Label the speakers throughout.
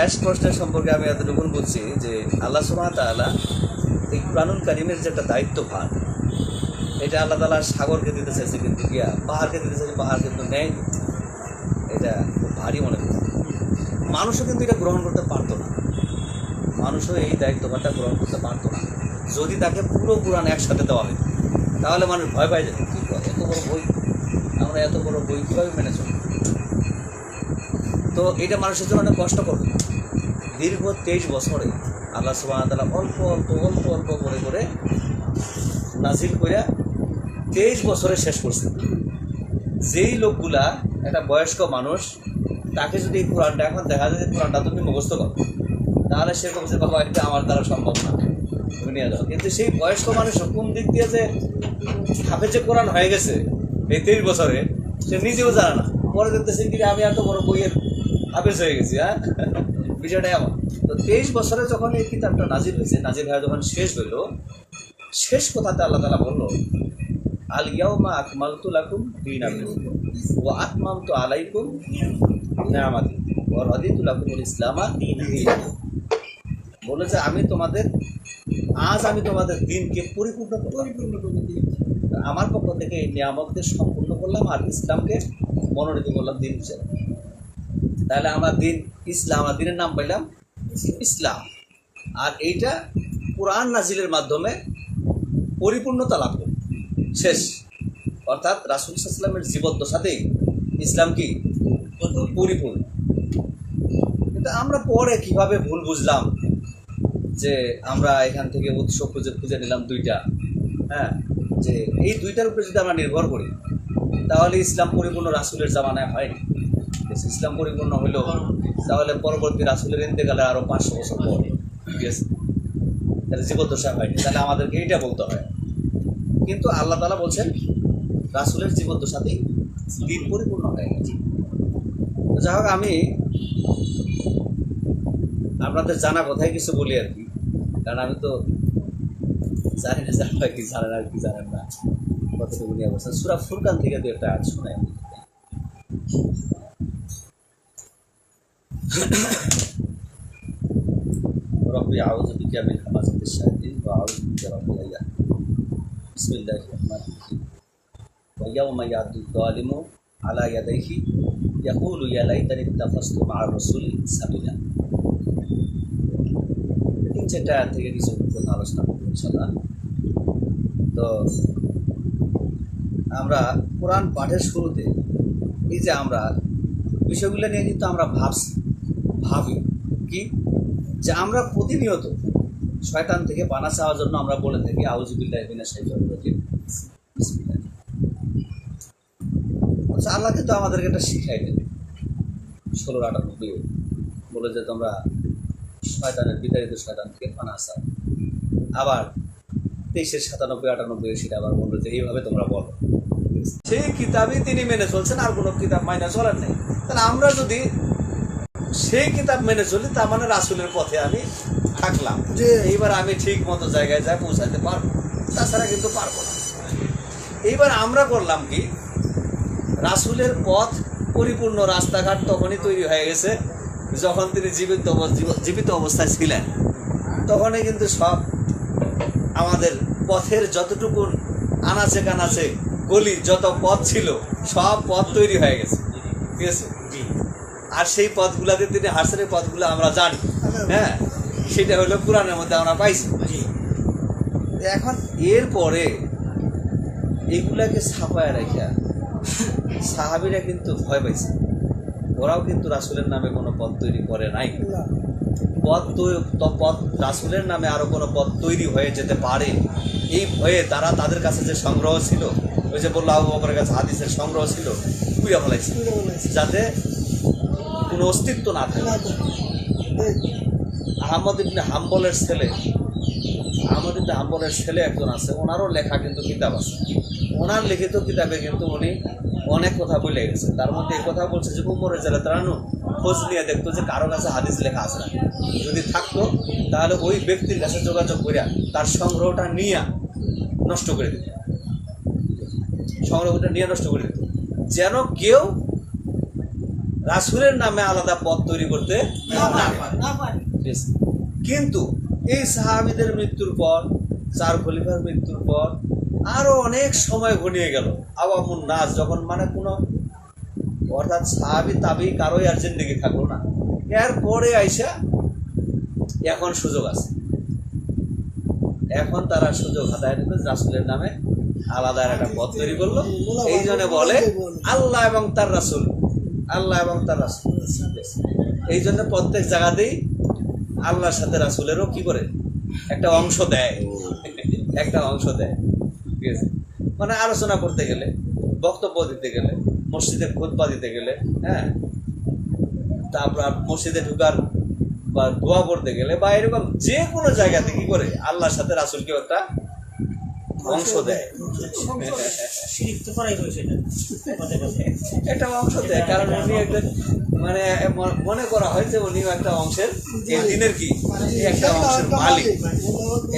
Speaker 1: শেষ প্রশ্নের সম্পর্কে আমি এতটুকুন বলছি যে আল্লাহ সুবাহ তাআলা এই প্রাণুল কারিমের যে একটা দায়িত্ব ভার এটা আল্লাহ তালা সাগরকে দিতে চাইছে কিন্তু গিয়া পাহাড়কে দিতে চাইছে পাহাড় কিন্তু নেয় এটা খুব ভারী মনে করছে মানুষও কিন্তু এটা গ্রহণ করতে পারতো না। মানুষও এই দায়িত্ব দায়িত্বভারটা গ্রহণ করতে পারতো না। যদি তাকে পুরো পুরাণ একসাথে দেওয়া হতো তাহলে মানুষ ভয় পাই যেত কী এত বড় বই? আমরা এত বড় বই কীভাবে মেনে চলব? তো এটা মানুষের জন্য অনেক কষ্ট করবে দীর্ঘ তেইশ বছরে আল্লাহ সুবাহ তালা অল্প অল্প অল্প অল্প করে করে নাজিল করিয়া তেইশ বছরে শেষ করছে। যেই লোকগুলা একটা বয়স্ক মানুষ, তাকে যদি এই কোরআনটা, এখন দেখা যায় যে কোরআনটা তুমি মুখস্থ করো। তাহলে সে বলছে বাবা, এটা আমার দ্বারা সম্ভব না। তুমি নিয়ে যাও। কিন্তু সেই বয়স্ক মানুষ কোন দিক দিয়ে যে হাফেজে কোরআন হয়ে গেছে, এই তেইশ বছরে, সে নিজেও জানে না। পরে দেখতেছে কি আমি এত বড় বইয়ের হাফেজ হয়ে গেছি হ্যাঁ? বিষয়টা এমন। তো তেইশ বছরে যখন এই কিতাবটা নাজির হয়েছে নাজির হয়ে যখন শেষ হইল শেষ কথাতে আল্লাহ তালা বলল আল ইয়াউমা আকমালতু লাকুম দীনাকুম ওয়া আতমামতু আলাইকুম নিয়ামাতি ওয়া রাদিতু লাকুমুল ইসলামা দীনান বলেছে আমি তোমাদের আজ আমি তোমাদের দিনকে পরিপূর্ণ করলাম। আমার পক্ষ থেকে এই নিয়ামতকে সম্পূর্ণ করলাম আর ইসলামকে মনোনীত করলাম দিন হিসেবে। তাহলে আমার দিন ইসলাম আমার দিনের নাম পাইলাম ইসলাম। আর এইটা কোরআন নাজিলের মাধ্যমে পরিপূর্ণতা লাভ শেষ। অর্থাৎ রাসুল ইসলামের জীবদ্দশাতেই ইসলাম কি? পরিপূর্ণ। কিন্তু আমরা পরে কীভাবে ভুল বুঝলাম যে আমরা এখান থেকে উৎস খুঁজে খুঁজে নিলাম দুইটা? হ্যাঁ যে এই দুইটার উপরে যদি আমরা নির্ভর করি, তাহলে ইসলাম পরিপূর্ণ রাসুলের জামানায় হয়নি। ইসলাম পরিপূর্ণ হইল তাহলে পরবর্তী রাসুলের ইন্তেকালে আরও পাঁচশো বছর পর। ঠিক আছে তাহলে জীবদ্দশা হয়নি তাহলে আমাদেরকে এইটা বলতে হয়। কিন্তু আল্লাহ তালা বলছেন, রাসুলের জীবদ্দশাতেই দিন পরিপূর্ণ হয়ে গেছে। যাই হোক, আমি আপনাদের জানা কথাই কিছু বলি আর কি। কারণ আমি তো জানি না জানা কি জানেন আর কি জানেন না। কতটুকু নিয়ে বলছেন সুরা ফুরকান থেকে দু একটা আজ শোনায় ربي أعوذ بك من همزة الشياطين وأعوذ بك رب أن يحضرون بسم الله الرحمن الرحيم ويوم يعد الظالم على يديه يقول يا ليتني اتخذت مع الرسول سبيلا তিন চারটা আয়াত থেকে কিছু কথা আলোচনা করবো ইনশাল্লাহ তো আমরা কোরআন পাঠের শুরুতে এই যে আমরা বিষয়গুলো নিয়ে কিন্তু আমরা ভাবছি ভাবি। কি? যে আমরা প্রতিনিয়ত শয়তান থেকে পানা চাওয়ার জন্য আমরা বলে থাকি আউজুবিল্লাহ বিনা বিসমিল্লাহ। আচ্ছা আল্লাহ কিন্তু আমাদেরকে একটা শিখাই দেন ষোলো আটানব্বই বলে যে তোমরা শয়তানের বিতাড়িত শয়তান থেকে পানা চাও আবার তেইশের সাতানব্বই, আটানব্বই সেটা আবার বলল যে, এইভাবে তোমরা বলো। সেই কিতাবই তিনি মেনে চলছেন, আর কোনো কিতাব মাইনে চলার নেই। তাহলে আমরা যদি সেই কিতাব মেনে চলি, তার মানে রাসুলের পথে আমি থাকলাম। যে এইবার আমি ঠিক মতো জায়গায় যা পৌঁছাতে পারব, তাছাড়া কিন্তু পারব না। এইবার আমরা করলাম কি, রাসুলের পথ পরিপূর্ণ রাস্তাঘাট তখনই তৈরি হয়ে গেছে, যখন তিনি জীবিত জীবিত অবস্থায় ছিলেন। তখনই কিন্তু সব আমাদের পথের যতটুকু আনাচে কানাচে গলি, যত পথ ছিল, সব পথ তৈরি হয়ে গেছে। ঠিক আছে? আর সেই পথগুলাতে তিনি হাসনের পথগুলো আমরা জানি। হ্যাঁ? সেটা হলো কোরআনের মধ্যে আমরা পাইছি। এখন এরপরে এইগুলাকে ছাপায় রাখা সাহাবিরা কিন্তু ভয় পাইছে। ওরাও কিন্তু রাসুলের নামে কোনো পথ তৈরি করে নাই। পথ তৈ- তো পথ রাসুলের নামে আরও কোনো পথ তৈরি হয়ে যেতে পারে। এই ভয়ে তারা তাদের কাছে যে সংগ্রহ ছিল ওই যে বলল আবু বকরের কাছে হাদিসের সংগ্রহ ছিল কুইয়া ফেলাইছে। যাতে কোনো অস্তিত্ব না থাকে। আহমদ ইবনে হাম্বলের ছেলে, আহমদ ইবনে হাম্বলের ছেলে একজন আছে, ওনারও লেখা কিন্তু কিতাব আছে। ওনার লিখিত কিতাবে কিন্তু উনি অনেক কথা বলে গেছে। তার মধ্যে এই কথা বলছে যে উপরের জেলা তারানু খোঁজ নিয়ে দেখতো যে, কারও কাছে হাদিস লেখা আছে না। যদি থাকতো, তাহলে ওই ব্যক্তির কাছে যোগাযোগ করিয়া তার সংগ্রহটা নিয়ে নষ্ট করে দিত। সংগ্রহটা নিয়ে নষ্ট করে দিত। যেন কেউ রাসুলের নামে আলাদা পথ তৈরি করতে কিন্তু এই সাহাবিদের মৃত্যুর পর, চার খলিফার মৃত্যুর পর আরও অনেক সময় ঘনিয়ে গেল। আওয়ামুন নাস যখন মানে কোনো অর্থাৎ সাহাবি তাবি কারোই আর জিন্দগি থাকল না। এরপরে আইসা এখন সুযোগ আছে। এখন তারা সুযোগ হাতায় নিল রাসুলের নামে আলাদা একটা পথ তৈরি করল। এই জন্য বলে, আল্লাহ এবং তার রাসুল আল্লাহ এবং তার রাসুল এই জন্য প্রত্যেক জায়গাতেই আল্লাহর সাথে রাসুলেরও কি করে? একটা অংশ দেয়। একটা অংশ দেয়। ঠিক আছে? মানে আলোচনা করতে গেলে, বক্তব্য দিতে গেলে, মসজিদে খুতবা দিতে গেলে হ্যাঁ? তারপর মসজিদে ঢুকার বা দোয়া করতে গেলে বা এরকম যে কোনো জায়গাতে কি করে আল্লাহর সাথে রাসুলকেও একটা অংশ দেয়।
Speaker 2: এটা
Speaker 1: অংশ দেয় কারণ উনি একজন মানে মনে করা হয় যে উনিও একটা অংশের এই দিনের কি? একটা অংশের মালিক।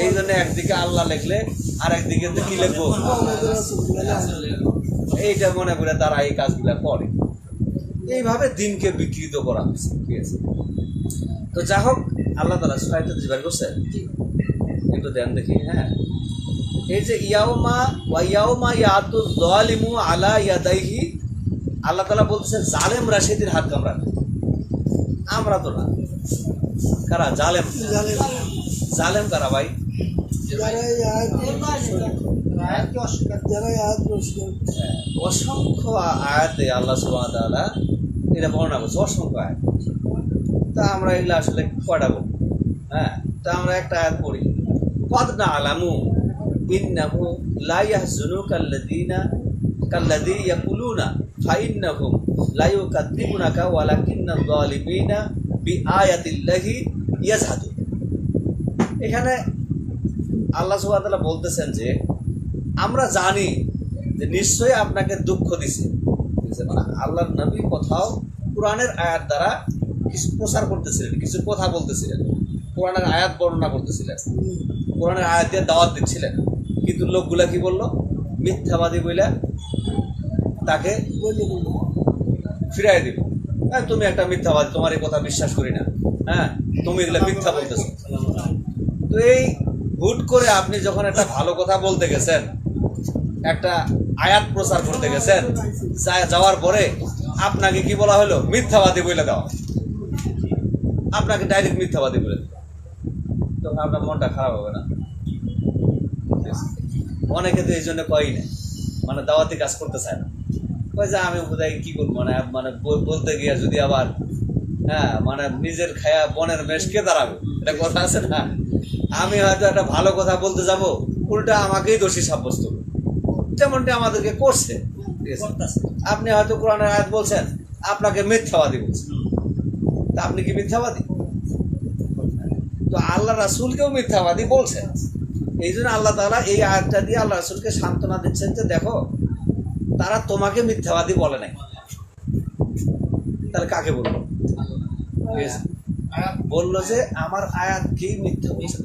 Speaker 1: এই জন্য একদিকে আল্লাহ লিখলে আর একদিকে তো কি লিখব? এইটা মনে করে তারা এই কাজগুলা করে। এইভাবে দিনকে বিকৃত করা হয়েছে ঠিক আছে? তো যা হোক আল্লাহ তালা সুরাইতে বের করছে। একটু দেন দেখি হ্যাঁ? এই যে ইয়াউমা ওয়া ইয়াউমা ইয়াতু যালিমু আলা ইয়াদাইহি আল্লাহ তাআলা বলতেছে জালেম রাশিদের হাত কামড়াবে আমরা তো না। কারা? জালেম। জালেম কারা ভাই? হ্যাঁ, অসংখ্য আয়াতে আল্লাহ তাআলা এটা বর্ণনা করছে অসংখ্য আয়াত। তা আমরা এগুলো আসলে বলব হ্যাঁ তা আমরা একটা আয়াত পড়ি কদ না আলামু? এখানে আল্লাহ সুবহানাহু বলতেছেন যে, আমরা জানি যে নিশ্চয়ই আপনাকে দুঃখ দিছে? মানে আল্লাহর নবী কোথাও কোরআনের আয়াত দ্বারা কিছু প্রচার করতেছিলেন, কিছু কথা বলতেছিলেন। কোরআনের আয়াত বর্ণনা করতেছিলেন। কোরআনের আয়াত দিয়ে দাওয়াত দিচ্ছিলেন। কিন্তু লোকগুলা কি বলল? মিথ্যাবাদী বইলা তাকে ফিরাই দিব হ্যাঁ তুমি একটা মিথ্যাবাদী, তোমার এই কথা বিশ্বাস করি না। হ্যাঁ? তুমি এগুলো মিথ্যা বলতেছো। তো এই হুট করে আপনি যখন একটা ভালো কথা বলতে গেছেন, একটা আয়াত প্রচার করতে গেছেন যাওয়ার পরে আপনাকে কি বলা হলো? মিথ্যাবাদী বলে দেওয়া আপনাকে ডাইরেক্ট মিথ্যাবাদী বলে দেওয়া তখন আপনার মনটা খারাপ হবে না। অনেকে তো এই জন্য কয়ই না মানে দাওয়াতি কাজ করতে চায় না। কয় যে আমি বোধহয় কি করব? মানে মানে বলতে গিয়ে যদি আবার হ্যাঁ মানে নিজের খায়া বনের মেষ কে দাঁড়াবে? এটা কথা আছে না? আমি হয়তো একটা ভালো কথা বলতে যাব উল্টা আমাকেই দোষী সাব্যস্ত। যেমনটা আমাদেরকে করছে?
Speaker 2: করতেছে।
Speaker 1: আপনি হয়তো কোরআনের আয়াত বলছেন আপনাকে মিথ্যাবাদী বলছেন তা আপনি কি মিথ্যাবাদী? তো আল্লাহ রাসুলকেও মিথ্যাবাদী বলছেন। এই জন্য আল্লাহ তাআলা এই আয়াতটা দিয়ে আল্লাহ রাসুলকে সান্ত্বনা দিচ্ছেন যে দেখো তারা তোমাকে মিথ্যাবাদী বলে নাই। তাহলে কাকে বলব? বলল যে আমার আয়াত কি মিথ্যা বলছে?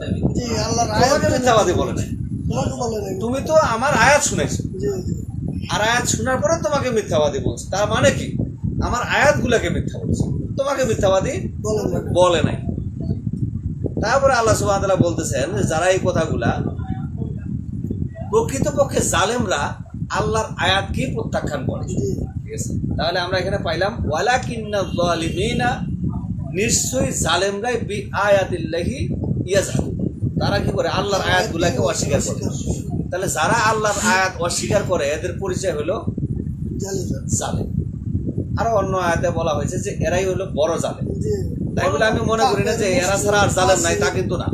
Speaker 1: তোমাকে মিথ্যাবাদী বলে নাই। তুমি তো আমার আয়াত শুনেছো। আর আয়াত শোনার পরে তোমাকে মিথ্যাবাদী বলছে। তার মানে কি? আমার আয়াতগুলোকে মিথ্যা বলছে। তোমাকে মিথ্যাবাদী বলে নাই। তারপরে আল্লাহ তাআলা বলতেছেন যারা এই কথাগুলা প্রকৃতপক্ষে জালেমরা আল্লাহর আয়াতকে প্রত্যাখ্যান করে। ঠিক আছে? তাহলে আমরা এখানে পাইলাম ওয়ালাকিন্না যালিমিনা নিশ্চয়ই জালেমরাই বি আয়াতিল্লাহি ইয়াজহাদু তারা কি করে? আল্লাহর আয়াতগুলাকে অস্বীকার করে। তাহলে যারা আল্লাহর আয়াত অস্বীকার করে এদের পরিচয় হলো জালেম। আরও অন্য আয়াতে বলা হয়েছে যে এরাই হলো বড় জালেম। তাই বলে আমি মনে করি না যে এরা ছাড়া আর জালেম নাই তা কিন্তু না।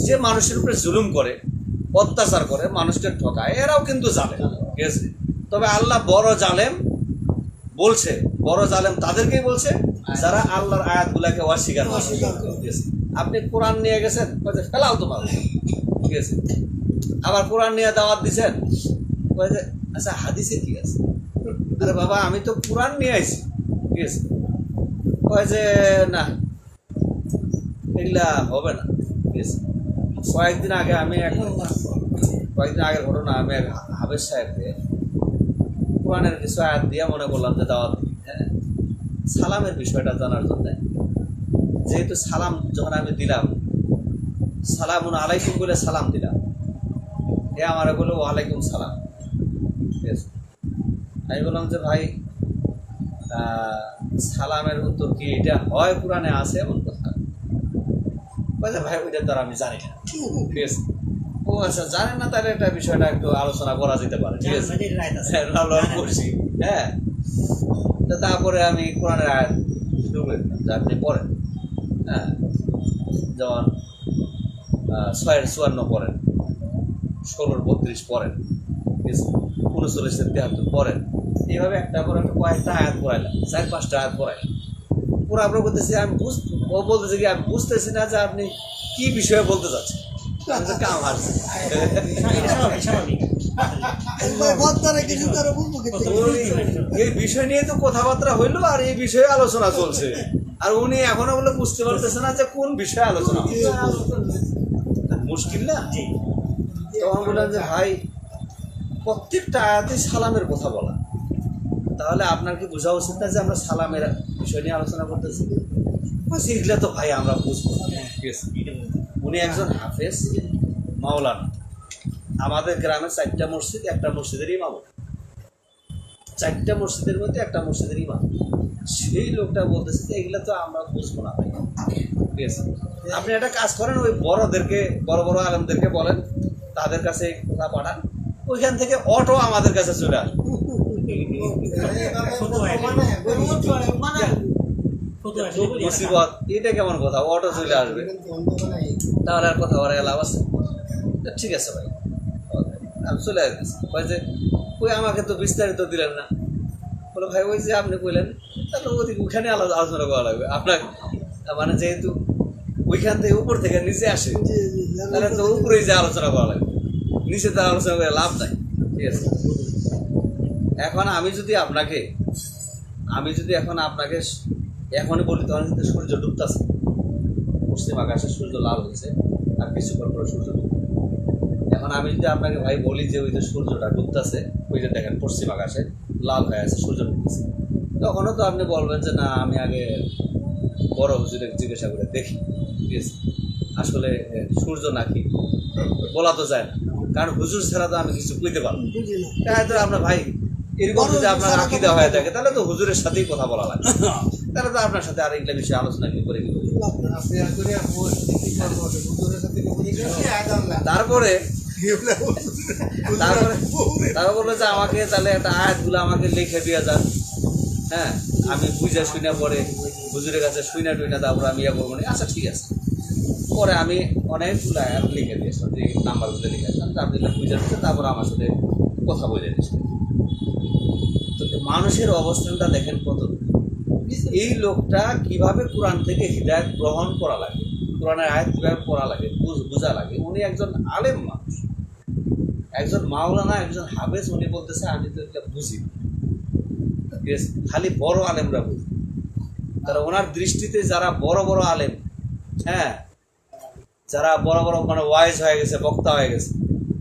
Speaker 1: যে মানুষের উপরে জুলুম করে অত্যাচার করে মানুষকে ঠকায় এরাও কিন্তু জালেম ঠিক আছে? তবে আল্লাহ বড় জালেম বলছে বড় জালেম তাদেরকেই বলছে যারা আল্লাহর আয়াতগুলাকে অস্বীকার করে আপনি কোরআন নিয়ে গেছেন ফেলাও তোমার ঠিক আছে? আবার কোরআন নিয়ে দাওয়াত দিছেন আচ্ছা হাদিসে কি আছে? আরে বাবা আমি তো কোরআন নিয়ে আইছি ঠিক আছে? কয় যে না এগুলা হবে না। কয়েকদিন আগে আমি এক কয়েকদিন আগের ঘটনা আমি এক হা- হাফেজ সাহেবকে কোরআনের কিছু আয়াত দিয়ে মনে করলাম যে দাওয়াত হ্যাঁ? সালামের বিষয়টা জানার জন্য। যেহেতু সালাম যখন আমি দিলাম সালামুন আলাইকুম বলে সালাম দিলাম এ আমার বলে ওয়ালাইকুম সালাম। ঠিক আছে আমি বললাম যে ভাই আহ, সালামের উত্তর কি এটা হয় কোরআনে আছে এমন কথা? বলছে ভাই ওইটা তো আমি জানি না। ঠিক আছে। ও আচ্ছা জানেন না তাহলে একটা বিষয়টা একটু আলোচনা করা যেতে পারে ঠিক আছে?
Speaker 2: আছে।
Speaker 1: হ্যাঁ, করছি হ্যাঁ তো তারপরে আমি কোরআনের আয়াত ঢুকলে যা আপনি পড়েন। হ্যাঁ। যেমন ছয়ের চুয়ান্ন পড়েন ষোলোর বত্রিশ পড়েন ঠিক আছে? উনচল্লিশের তিয়াত্তর পড়েন। এইভাবে একটা করে একটা কয়েকটা আয়াত পড়াইলাম চার পাঁচটা আয়াত পড়াইলাম। পুরো আমরা বলতেছি আমি বুঝ ও বলতেছে কি আমি বুঝতেছি না যে আপনি কি বিষয়ে বলতে চাচ্ছেন। কাম হারছি। এই বিষয় নিয়ে তো কথাবার্তা হইল আর এই বিষয়ে আলোচনা চলছে। আর উনি এখনও বলে বুঝতে পারতেছে না যে কোন বিষয়ে আলোচনা মুশকিল না? তখন বললাম যে ভাই প্রত্যেকটা আয়াতে সালামের কথা বলা। তাহলে আপনার কি বোঝা উচিত না যে আমরা সালামের বিষয় নিয়ে আলোচনা করতেছি? বাস এগুলো তো ভাই আমরা বুঝব। উনি একজন হাফেজ মাওলানা। আমাদের গ্রামে চারটা মসজিদ একটা মসজিদের ইমাম চারটা মসজিদের মধ্যে একটা মসজিদের ইমাম সেই লোকটা বলতেছে যে এগুলো তো আমরা বুঝব না ভাই। ঠিক আছে আপনি একটা কাজ করেন ওই বড়দেরকে বড় বড় আলমদেরকে বলেন তাদের কাছে কথা পাঠান। ওইখান থেকে অটো আমাদের কাছে চলে আসবে। মুসিবত এটা কেমন কথা? অটো চলে আসবে। তাহলে আর কথা বলার লাভ আছে? তা ঠিক আছে ভাই। আমি চলে আসতেছি। কয় যে ওই আমাকে তো বিস্তারিত দিলেন না। বলে ভাই ওই যে আপনি কইলেন তাহলে ওদিক ওইখানে আলাদা আলোচনা করা লাগবে। আপনার মানে যেহেতু ওইখান থেকে উপর থেকে নিচে আসে তাহলে তো উপরেই যে আলোচনা করা লাগবে। নিচে তার আলোচনা করে লাভ নাই। ঠিক আছে। এখন আমি যদি আপনাকে আমি যদি এখন আপনাকে এখনই বলি তখন কিন্তু সূর্য ডুবতেছে। পশ্চিম আকাশে সূর্য লাল হয়েছে আর কিছুক্ষণ পরে সূর্য ডুববে। এখন আমি যদি আপনাকে ভাই বলি যে ওই যে সূর্যটা ডুবতেছে ওই যে দেখেন পশ্চিম আকাশে লাল হয়ে আছে সূর্য ডুবতেছে। তখনও তো আপনি বলবেন যে না আমি আগে বড় হুজুরে জিজ্ঞাসা করে দেখি। ঠিক আছে? আসলে সূর্য নাকি বলা তো যায় না। কারণ হুজুর ছাড়া তো আমি কিছু বুঝতে পারব তাহলে তো আপনার ভাই এরকম যদি আপনার আকিদা হয়ে থাকে তাহলে তো হুজুরের সাথেই কথা বলা লাগে তাহলে তো আপনার সাথে আর এগুলা বিষয়ে আলোচনা কি করে তারপরে তারপরে বলল যে আমাকে তাহলে একটা আয়াতগুলো আমাকে লিখে দিয়ে যান। হ্যাঁ আমি বুঝে শুনে পরে হুজুরের কাছে শুনে টুইনা তারপরে আমি ইয়ে করব আচ্ছা ঠিক আছে। পরে আমি অনেকগুলো আয়াত লিখে দিয়েছিলাম যে নাম্বারগুলো লিখে আসলাম। তারপরে বুঝে দিচ্ছে তারপরে আমার সাথে কথা বলে দিয়েছে তো মানুষের অবস্থানটা দেখেন কত এই লোকটা কীভাবে কোরআন থেকে হৃদায়ত গ্রহণ করা লাগে? কোরআনের আয়াত কীভাবে পড়া লাগে, বুঝ- লাগে? উনি একজন আলেম মানুষ। একজন মাওলানা, একজন হাফেজ, উনি বলতেছে, আমি তো এটা বুঝি? খালি বড় আলেমরা বুঝি। তারা ওনার দৃষ্টিতে যারা বড় বড় আলেম হ্যাঁ যারা বড় বড় মানে ওয়াইজ হয়ে গেছে, বক্তা হয়ে গেছে,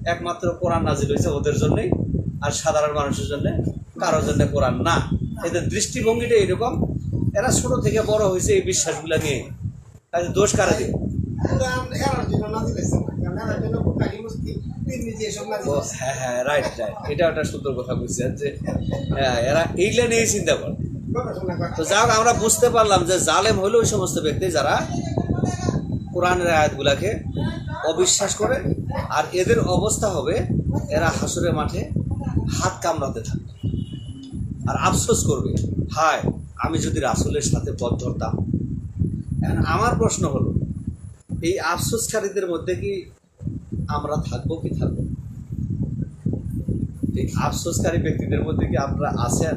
Speaker 1: একমাত্র কোরআন নাজিল হয়েছে ওদের জন্যই। আর সাধারণ মানুষের জন্য কারোর জন্য কোরআন না। এদের দৃষ্টিভঙ্গিটা এরকম। এরা ছোট থেকে বড় হয়েছে এই বিশ্বাসগুলো নিয়ে। তাহলে দোষ কারে ও, হ্যাঁ হ্যাঁ রাইট রাইট এটা একটা সুন্দর কথা যে হ্যাঁ এরা নিয়েই চিন্তা করে। তো যাই হোক আমরা বুঝতে পারলাম যে জালেম ওই সমস্ত ব্যক্তি যারা অবিশ্বাস করে। আর এদের অবস্থা হবে এরা হাসুরের মাঠে হাত কামড়াতে থাকবে আর আফসোস করবে হায় আমি যদি রাসুলের সাথে পথ ধরতাম আমার প্রশ্ন হলো এই আফসোসকারীদের মধ্যে কি আমরা থাকব কি থাকব এই আফসোসকারী ব্যক্তিদের মধ্যে কি আপনারা আছেন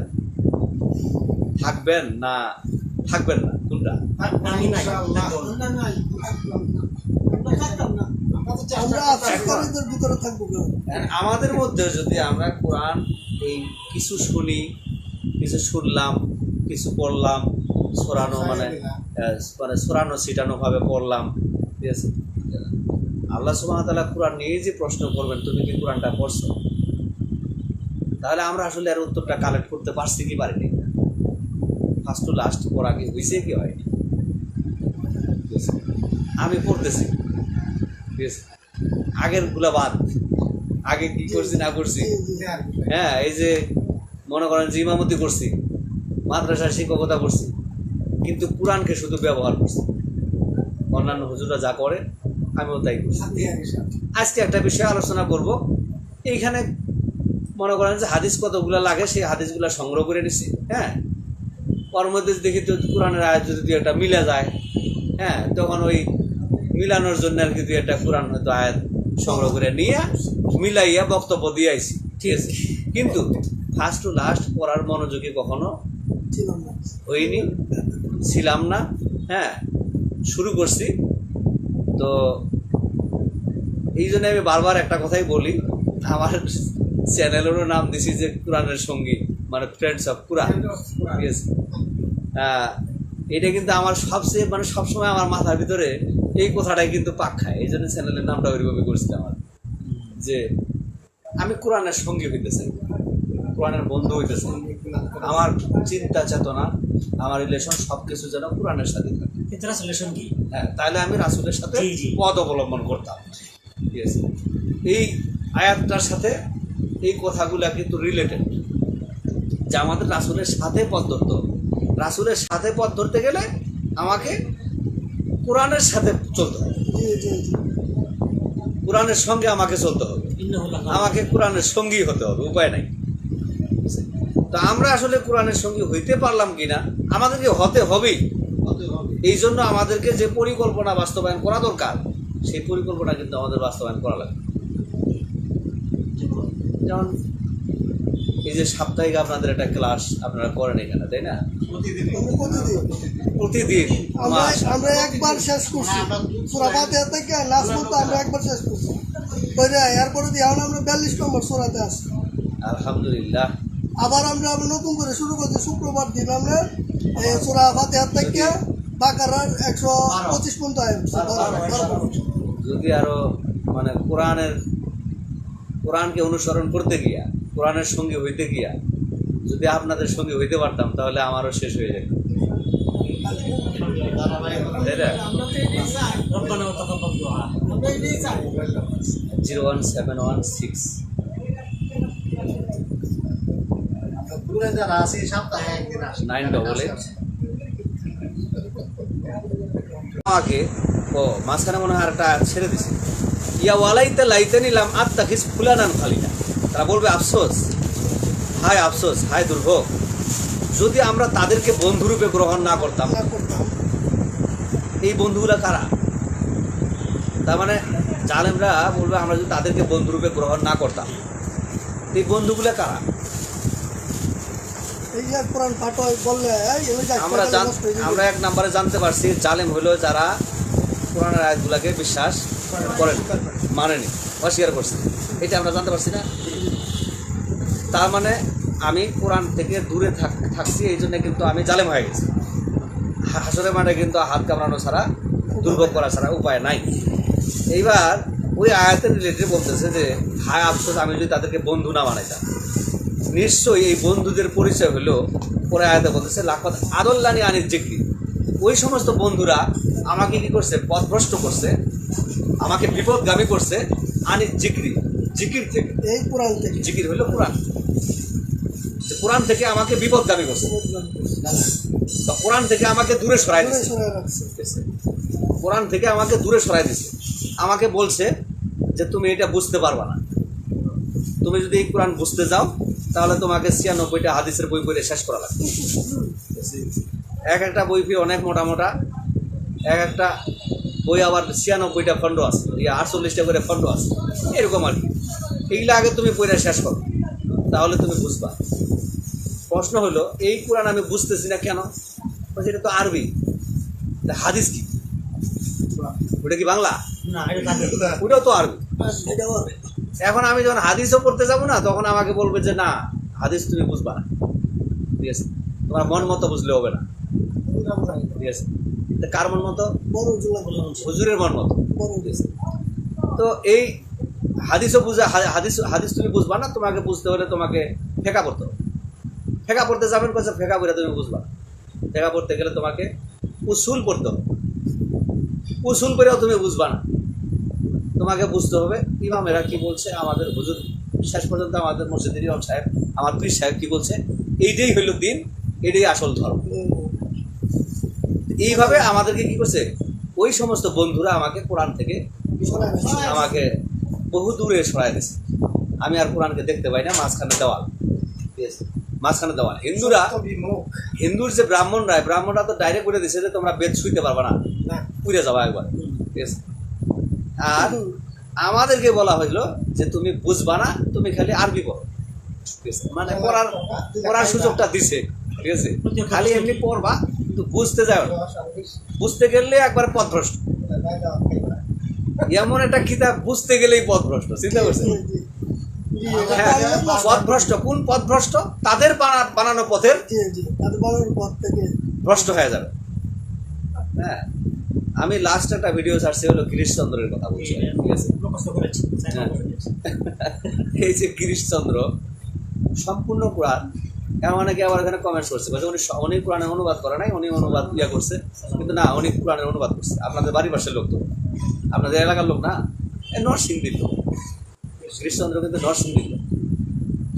Speaker 1: থাকবেন না থাকবেন না কোনটা আমাদের মধ্যে যদি আমরা কোরআন এই কিছু শুনি কিছু শুনলাম কিছু পড়লাম সরানো মানে মানে সরানো ছিটানো ভাবে পড়লাম ঠিক আছে? আল্লাহ সুবাহ কোরআন নিয়ে যে প্রশ্ন করবেন তুমি কি কোরআনটা পড়ছো? তাহলে আমরা আসলে এর উত্তরটা কালেক্ট করতে পারছি কি পারিনি। ফার্স্ট টু লাস্ট পড়া কি হয়েছে কি হয়নি? আমি পড়তেছি। আগেরগুলা বাদ। আগে কি করছি, না করছি? হ্যাঁ এই যে মনে করেন যে ইমামতি করছি, মাদ্রাসার শিক্ষকতা করছি, কিন্তু কোরআনকে শুধু ব্যবহার করছি। অন্যান্য হুজুরা যা করে, আমিও তাই করছি। আজকে একটা বিষয়ে আলোচনা করব। এইখানে মনে করেন যে হাদিস কতগুলো লাগে, সেই হাদিসগুলো সংগ্রহ করে নিছি হ্যাঁ? ওর মধ্যে দেখি তো কোরআনের আয়াত যদি একটা মিলে যায় হ্যাঁ তখন ওই মিলানোর জন্য আর কি একটা কোরআন হয়তো আয়াত সংগ্রহ করে নিয়ে মিলাইয়া বক্তব্য দিয়ে আইছি। ঠিক আছে? কিন্তু ফার্স্ট টু লাস্ট পড়ার মনোযোগী কখনো হইনি ছিলাম না হ্যাঁ? শুরু করছি। তো এই জন্য আমি বারবার একটা কথাই বলি আমার চ্যানেলেরও নাম দিছি যে কোরআনের সঙ্গী মানে ফ্রেন্ডস অফ কোরআন ঠিক আছে? এটা কিন্তু আমার সবচেয়ে মানে সবসময় আমার মাথার ভিতরে এই কথাটাই কিন্তু পাক খায়। এই জন্য চ্যানেলের নামটা ওইরকমই করছি আমার যে আমি কোরআনের সঙ্গী হইতে চাই কোরআনের বন্ধু হইতে চাই আমার চিন্তা চেতনা আমার রিলেশন সব কিছু যেন কোরআনের সাথে থাকে।
Speaker 2: কিন্তু ট্রান্সলেশন কি
Speaker 1: হ্যাঁ তাহলে আমি রাসুলের সাথে। পদ অবলম্বন করতাম। ঠিক আছে? এই আয়াতটার সাথে এই কথাগুলা কিন্তু রিলেটেড যে আমাদের রাসুলের সাথে পথ ধরতে। হবে রাসুলের সাথে পথ ধরতে গেলে আমাকে কোরআনের সাথে চলতে হবে।
Speaker 3: জি জি জি।
Speaker 1: কোরআনের সঙ্গে আমাকে চলতে হবে। আমাকে কোরআনের সঙ্গী হতে হবে উপায় নাই। তো আমরা আসলে কোরআনের সঙ্গী হইতে পারলাম কিনা আমাদেরকে হতে হবেই। এই জন্য আমাদেরকে যে পরিকল্পনা বাস্তবায়ন করা দরকার সেই পরিকল্পনা কিন্তু আমাদের বাস্তবায়ন করা লাগবে। যেমন এই যে সাপ্তাহিক আপনাদের একটা ক্লাস আপনারা করেন এখানে তাই না?
Speaker 3: প্রতিদিন।
Speaker 1: প্রতিদিন?
Speaker 3: আমরা একবার শেষ করছি। সুরা থেকে নাচ পর্যন্ত আমরা একবার শেষ করছি। এরপরে দিয়ে এখন আমরা বিয়াল্লিশ নম্বর সুরাতে আসছি।
Speaker 1: আলহামদুলিল্লাহ।
Speaker 3: আবার আমরা নতুন করে শুরু করছি। শুক্রবার দিন আমরা সুরা থেকে বাকারার একশো পঁচিশ পর্যন্ত
Speaker 1: যদি আরও মানে কোরআনের কোরআনকে অনুসরণ করতে গিয়া, কোরআনের সঙ্গে হইতে গিয়া, যদি আপনাদের সঙ্গে হইতে পারতাম, তাহলে আমারও শেষ হয়ে যেত।
Speaker 4: Zero one seven
Speaker 1: one six. Nine আমাকে ও, মাঝখানে মনে হয় আরেকটা ছেড়ে দিছে। ইয়া ওয়ালাইতে লাইতে নিলাম আত্মা খিস ফুলানান খালিনা তারা বলবে আফসোস। হায় আফসোস হায় দুর্ভোগ। যদি আমরা তাদেরকে বন্ধুরূপে গ্রহণ না করতাম এই বন্ধুগুলা কারা? তার মানে জালেমরা বলবে আমরা যদি তাদেরকে বন্ধুরূপে গ্রহণ না করতাম এই বন্ধুগুলা কারা? আমরা। আমরা এক নম্বরে জানতে পারছি জালেম হলো যারা কোরআনের আয়াতগুলাকে বিশ্বাস করেন, মানেনি, অস্বীকার করছে। এটা আমরা জানতে পারছি না। তার মানে আমি কোরআন থেকে দূরে থাকছি, এই জন্য কিন্তু আমি জালেম হয়ে গেছি। হাসরে মাঠে কিন্তু হাত কামড়ানো ছাড়া, দুর্ভোগ করা ছাড়া উপায় নাই। এইবার ওই আয়াতের রিলেটেড বলতেছে যে, হায় আফসোস, আমি যদি তাদেরকে বন্ধু না বানাইতাম। নিশ্চয়ই এই বন্ধুদের পরিচয় হলো পরে আয়াতে বলতেছে লাখত আদল্লানি আনির জিক্রি। ওই সমস্ত বন্ধুরা আমাকে কি করছে? পথভ্রষ্ট করছে। আমাকে বিপদগামী করছে আনির জিক্রি জিকির থেকে।
Speaker 3: এই কোরআন থেকে।
Speaker 1: জিকির হলো কোরআন। যে কোরআন থেকে আমাকে বিপদগামী করছে। বা কোরআন থেকে আমাকে দূরে সরাই দিচ্ছে কোরআন থেকে আমাকে দূরে সরাই দিছে। আমাকে বলছে যে তুমি এটা বুঝতে পারবা না। তুমি যদি এই কোরআন বুঝতে যাও তাহলে তোমাকে ছিয়ানব্বইটা হাদিসের বই পড়ে শেষ করা লাগবে। এক একটা বই ফি অনেক মোটা মোটা এক একটা বই আবার ছিয়ানব্বইটা খণ্ড আছে। আটচল্লিশটা করে খণ্ড আছে। এরকম আর কি। এইগুলো আগে তুমি পড়ে শেষ করো। তাহলে তুমি বুঝবা। প্রশ্ন হলো এই কোরআন আমি বুঝতেছি না কেন? এটা তো আরবি। হাদিস কি? ওটা কি বাংলা?
Speaker 2: না
Speaker 1: ওটাও তো আরবি। এখন আমি যখন হাদিসও পড়তে যাব না তখন আমাকে বলবে যে না হাদিস তুমি বুঝবা না। ঠিক আছে? তোমার মন মতো বুঝলে হবে না। ঠিক আছে? কার মন মতো হুজুরের মন মতো। তো এই হাদিসও বুঝা হাদিস হাদিস তুমি বুঝবা না? তোমাকে বুঝতে হলে তোমাকে ফেঁকা পড়তে হবে। ফেকা পড়তে যাবেন কাছে ফেকা পড়ে তুমি বুঝবা। টেকা পড়তে গেলে তোমাকে উসুল পড়তে হবে। উসুল করেও তুমি বুঝবা না। তোমাকে বুঝতে হবে ইমামেরা কি বলছে? আমাদের হুজুর শেষ পর্যন্ত আমাদের মসজিদের ইমাম সাহেব আমার পীর সাহেব কি বলছে? এইটাই হইল দিন এটাই আসল ধর্ম। এইভাবে আমাদেরকে কি করছে? ওই সমস্ত বন্ধুরা আমাকে কোরআন থেকে আমাকে বহু দূরে সরাই দিয়েছে। আমি আর কোরআনকে দেখতে পাই না মাঝখানে দেওয়াল। মাঝখানে দেওয়াল। হিন্দুরা হিন্দুর যে ব্রাহ্মণরা ব্রাহ্মণরা তো ডাইরেক্ট করে দিছে যে তোমরা বেদ শুইতে পারবে না। পুড়ে যাবা একবার। ঠিক আছে? আর আমাদেরকে বলা হইল যে তুমি বুঝবা না তুমি খালি আরবি পড়ো। ঠিক আছে? মানে পড়ার পড়ার সুযোগটা দিছে। ঠিক আছে? খালি এমনি পড়বা। কিন্তু বুঝতে যাও না। বুঝতে গেলে একবার পথভ্রষ্ট। এমন একটা কিতাব বুঝতে গেলেই পথভ্রষ্ট চিন্তা করছেন? হ্যাঁ পথভ্রষ্ট। কোন পথভ্রষ্ট? তাদের বানানো পথের
Speaker 3: জি জি তাদের বাড়ির পর থেকে।
Speaker 1: ভ্রষ্ট হয়ে যাবে। হ্যাঁ আমি লাস্ট একটা ভিডিও ছাড়ছি হলো গিরিশচন্দ্রের কথা বলছি। ঠিক আছে? হ্যাঁ। এই যে গিরিশচন্দ্র সম্পূর্ণ কোরআন এমন অনেকে আবার এখানে কমেন্টস করছে, বলছে উনি উনি কোরআনের অনুবাদ করে নাই, উনি অনুবাদ ইয়া করছে, কিন্তু না, উনি কোরআনের অনুবাদ করছে। আপনাদের বাড়ির পাশের লোক তো। আপনাদের এলাকার লোক না? নরসিংদীর লোক। গিরিশচন্দ্র কিন্তু নরসিংদীর লোক।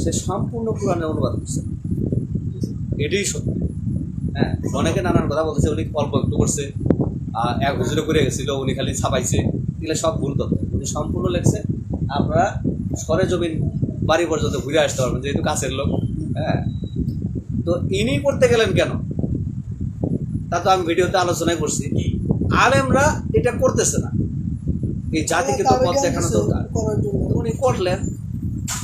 Speaker 1: সে সম্পূর্ণ কোরআনের অনুবাদ করছে। এটাই সত্য। হ্যাঁ অনেকে নানান কথা বলতেছে, উনি অল্প একটু করছে এক হুজুরে করে গেছিল, উনি খালি ছাপাইছে, এগুলো সব ভুল তথ্য। উনি সম্পূর্ণ লেখছে, আপনারা সরে জমিন বাড়ি পর্যন্ত ঘুরে আসতে পারবেন, যেহেতু কাছের লোক। হ্যাঁ। তো ইনি করতে গেলেন কেন? তা তো আমি ভিডিওতে আলোচনায় করছি আলেমরা এটা করতেছে না। এই জাতিকে তো পথ দেখানো দরকার। উনি করলেন।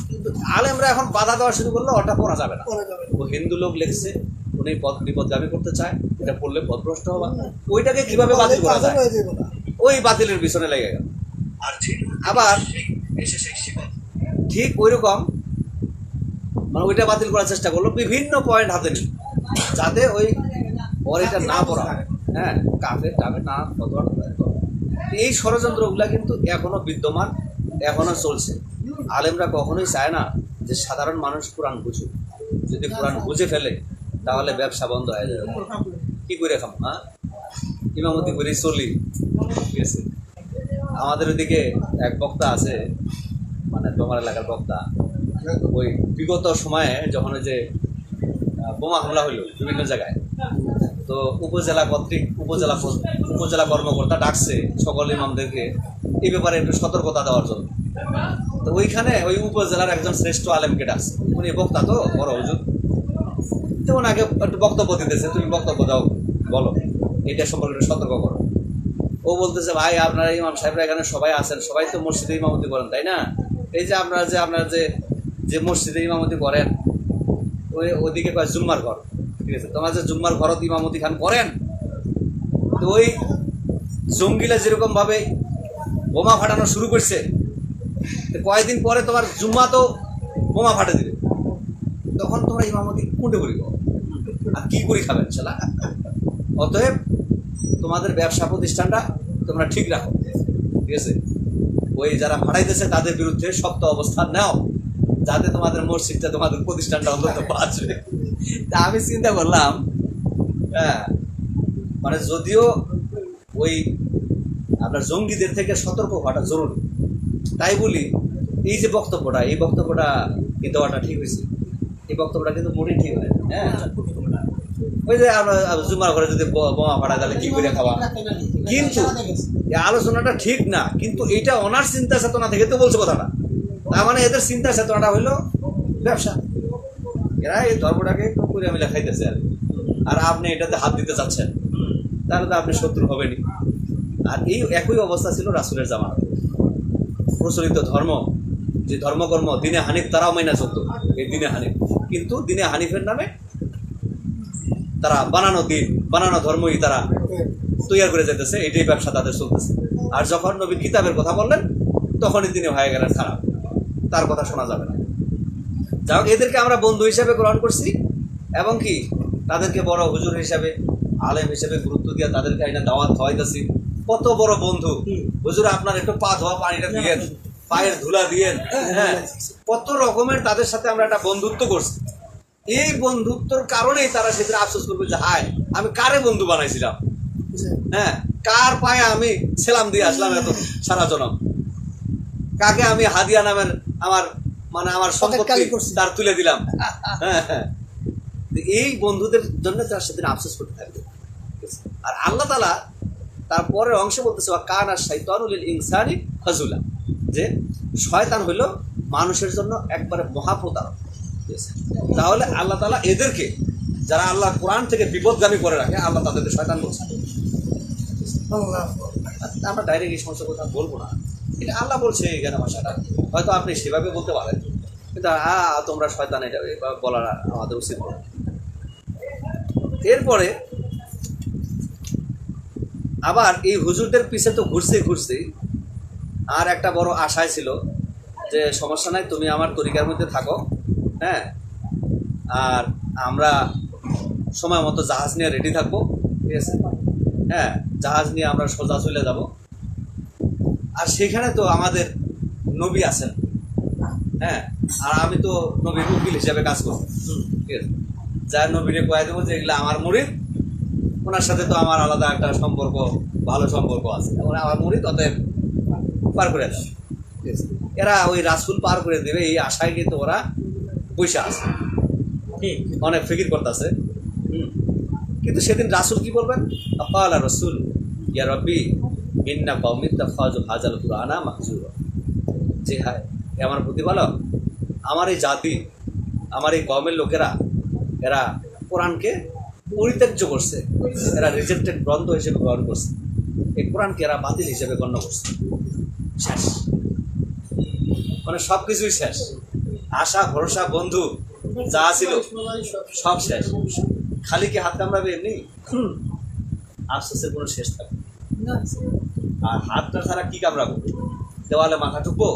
Speaker 1: কিন্তু আলেমরা এখন বাধা দেওয়া শুরু করলে ওটা করা যাবে না। ও হিন্দু লোক লিখছে উনি পথ বিপদগামী করতে চায় এটা পড়লে পথভ্রষ্ট হওয়া ওইটাকে কীভাবে বাতিল করা যায়? ওই বাতিলের পিছনে লেগে গেল। আবার ঠিক ওই রকম মানে ওইটা বাতিল করার চেষ্টা করল, বিভিন্ন পয়েন্ট হাতে নিল, যাতে ওই ওর এটা না পড়া হয়। হ্যাঁ কাফে টাফে না এই ষড়যন্ত্রগুলো কিন্তু এখনও বিদ্যমান, এখনও চলছে। আলেমরা কখনোই চায় না যে সাধারণ মানুষ কোরআন বুঝুক। যদি কোরআন বুঝে ফেলে, তাহলে ব্যবসা বন্ধ হয়ে যাবে। কি করে খাম হ্যাঁ? ইমামতি করে চলি। ঠিক আছে। আমাদের ওদিকে এক বক্তা আছে মানে তোমার এলাকার বক্তা। ওই বিগত সময়ে যখন ওই যে বোমা হামলা হইল বিভিন্ন জায়গায়, তো উপজেলা কর্তৃক, উপজেলা উপজেলা কর্মকর্তা ডাকছে সকল ইমামদেরকে এই ব্যাপারে একটু সতর্কতা দেওয়ার জন্য। তো ওইখানে ওই উপজেলার একজন শ্রেষ্ঠ আলেমকে ডাকছে। উনি বক্তা তো, বড় হুজুর। তো ওনাকে একটু বক্তব্য দিতেছে, তুমি বক্তব্য দাও, বলো। এটা সম্পর্কে একটু সতর্ক করো। ও বলতেছে, ভাই, আপনারা ইমাম সাহেবরা এখানে সবাই আছেন, সবাই তো মসজিদে ইমামতি করেন, তাই না? এই যে আপনারা যে আপনারা যে যে মসজিদে ইমামতি করেন, ওই ওদিকে কয় জুম্মার ঘর। ঠিক আছে? তোমার যে জুম্মার ঘরত ইমামতি খান করেন, তো ওই জঙ্গিলা যেরকম ভাবে বোমা ফাটানো শুরু করছে কয়েকদিন পরে তোমার জুম্মা তো বোমা ফাটে দিবে। তখন তোমরা ইমামতি কুটে করি আর কি করি খাবেন সেলা অতএব তোমাদের ব্যবসা প্রতিষ্ঠানটা তোমরা ঠিক রাখো। ঠিক আছে? ওই যারা ভাড়াইতেছে তাদের বিরুদ্ধে শক্ত অবস্থান নাও। যাতে তোমাদের মসজিদটা, তোমাদের প্রতিষ্ঠানটা অন্তত বাঁচবে। তা আমি চিন্তা করলাম হ্যাঁ মানে যদিও ওই আপনার জঙ্গিদের থেকে সতর্ক হওয়াটা জরুরি, তাই বলি, এই যে বক্তব্যটা, এই বক্তব্যটা কি দেওয়াটা ঠিক হয়েছে? এই বক্তব্যটা কিন্তু মোটেই ঠিক হয় হ্যাঁ? ওই যে আমরা জুমার ঘরে যদি বোমা ফাটা তাহলে কি করে খাওয়া? কিন্তু আলোচনাটা ঠিক না, কিন্তু এটা ওনার চিন্তা চেতনা থেকে তো বলছে কথাটা। তার মানে এদের চিন্তা চেতনাটা হইল ব্যবসা। এরা এই ধর্মটাকে করে মিলে খাইতেছে আর আর আপনি এটাতে হাত দিতে চাচ্ছেন, তাহলে তো আপনি শত্রু হবেনি আর এই একই অবস্থা ছিল রাসুলের জামানা প্রচলিত ধর্ম, যে ধর্মকর্ম দিনে হানিফ তারাও মাইনা চলতো, এই দিনে হানিফ। কিন্তু দিনে হানিফের নামে তারা বানানো দিন, বানানো ধর্মই তারা তৈরি করে যেতেছে এটাই ব্যবসা তাদের চলতেছে। আর যখন নবী কিতাবের কথা বললেন, তখনই তিনি হয়ে গেলেন খারাপ। তার কথা শোনা যাবে না। যাই এদেরকে আমরা বন্ধু হিসেবে গ্রহণ করছি এবং কি তাদেরকে বড় হুজুর হিসাবে আলেম হিসেবে গুরুত্ব দিয়ে তাদেরকে এটা দাওয়াত খাওয়াইতেছি। কত বড় বন্ধু। হুজুর আপনার একটু পা ধোয়া পানিটা দিয়েন পায়ের ধুলা দিয়েন হ্যাঁ। কত রকমের তাদের সাথে আমরা একটা বন্ধুত্ব করছি। এই বন্ধুত্বর কারণেই তারা সেদিন আফসোস করবে যে হায় আমি কারে বন্ধু বানাইছিলাম? হ্যাঁ কার পায়ে আমি সেলাম দিয়ে আসলাম এত সারা জনম কাকে আমি হাদিয়া নামের আমার মানে আমার সম্পত্তি। তার তুলে দিলাম? হ্যাঁ, হ্যাঁ। এই বন্ধুদের জন্য তারা সেদিন আফসোস করতে থাকবে আর আল্লাহ তালা তারপরের অংশ বলতেছে বা কান আর শৈতানুল ইনসানি ফাজুলা। যে শয়তান হইল মানুষের জন্য একবারে মহাপ্রতারক? তাহলে আল্লাহ তালা এদেরকে যারা আল্লাহ কোরআন থেকে বিপদগামী করে রাখে আল্লাহ তাদেরকে শয়তান বলছে। আমরা ডাইরেক্ট এই সমস্ত কথা বলব না। এটা আল্লাহ বলছে জ্ঞান ভাষাটা। হয়তো আপনি সেভাবে বলতে পারেন। কিন্তু আ তোমরা শয়তান, এটা বলার আমাদের উচিত নয়। এরপরে আবার এই হুজুরদের পিছে তো ঘুরছে ঘুরছে। আর একটা বড় আশায় ছিল যে, সমস্যা নাই, তুমি আমার তরিকার মধ্যে থাকো হ্যাঁ? আর আমরা সময় মতো জাহাজ নিয়ে রেডি থাকব, ঠিক আছে? হ্যাঁ জাহাজ নিয়ে আমরা সোজা চলে যাব। আর সেখানে তো আমাদের নবী আছেন। হ্যাঁ আর আমি তো নবীর উকিল হিসাবে কাজ করব। ঠিক আছে? যার নবীরে কয়ে দেবো যে এগুলো আমার মুরিদ ওনার সাথে তো আমার আলাদা একটা সম্পর্ক ভালো সম্পর্ক আছে। এবং আমার মুরিদ অতএব পার করে দেয় ঠিক আছে? এরা ওই রাসুল পার করে দেবে এই আশায় কিন্তু ওরা বসে আছে।
Speaker 2: ঠিক
Speaker 1: অনেক ফিকির করতেছে। কিন্তু সেদিন রাসুল কি বলবেন? আকাল রসুল ইয়া রব্বি ইন্না কৌমিত হাজাল কুরআনা মাহজুর। যে হায় আমার প্রতিপালক? আমার এই জাতি, আমার এই কমের লোকেরা, এরা কোরআনকে পরিত্যাজ্য করছে, এরা রিজেক্টেড গ্রন্থ হিসেবে গ্রহণ করছে। এই কোরআনকে এরা বাতিল হিসেবে গণ্য করছে। শেষ। মানে সব কিছুই শেষ। আশা, ভরসা, বন্ধু, যা ছিল, সব শেষ। খালি কি হাত কামড়াবে এমনি? আফসোসের কোনো শেষ থাকবে। আর হাতটা ছাড়া কি কামড়াবো? দেওয়ালে মাথা ঠুকবো?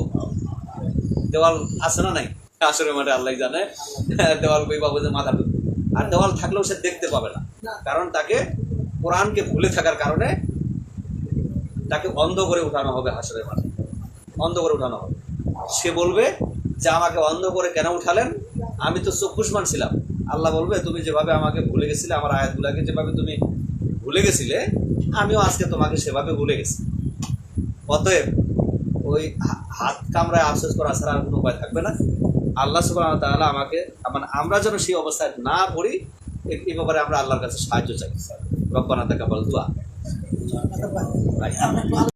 Speaker 1: দেওয়াল আছে না নাই? আসলে মানে আল্লাহ জানে, দেওয়াল কই পাবো যে মাথা ঠুকবো। আর দেওয়াল থাকলেও সে দেখতে পাবে না। কারণ তাকে কোরআনকে ভুলে থাকার কারণে তাকে অন্ধ করে উঠানো হবে হাসরের মাঠে। অন্ধ করে উঠানো হবে। সে বলবে, যে আমাকে অন্ধ করে কেন উঠালেন? আমি তো চক্ষুষ্মান ছিলাম। আল্লাহ বলবে, তুমি যেভাবে আমাকে ভুলে গেছিলে, আমার আয়াতগুলাকে যেভাবে তুমি ভুলে গেছিলে আমিও আজকে তোমাকে সেভাবে ভুলে গেছি অতএব ওই হাত কামড়ায় আফসোস করা ছাড়া আর কোনো উপায় থাকবে না আল্লাহ সুবাহ তাহলে আমাকে মানে আমরা যেন সেই অবস্থায় না পড়ি এ- এই ব্যাপারে আমরা আল্লাহর কাছে সাহায্য চাই রব্বানা তাকে দুয়া
Speaker 3: আচ্ছা।
Speaker 1: Right.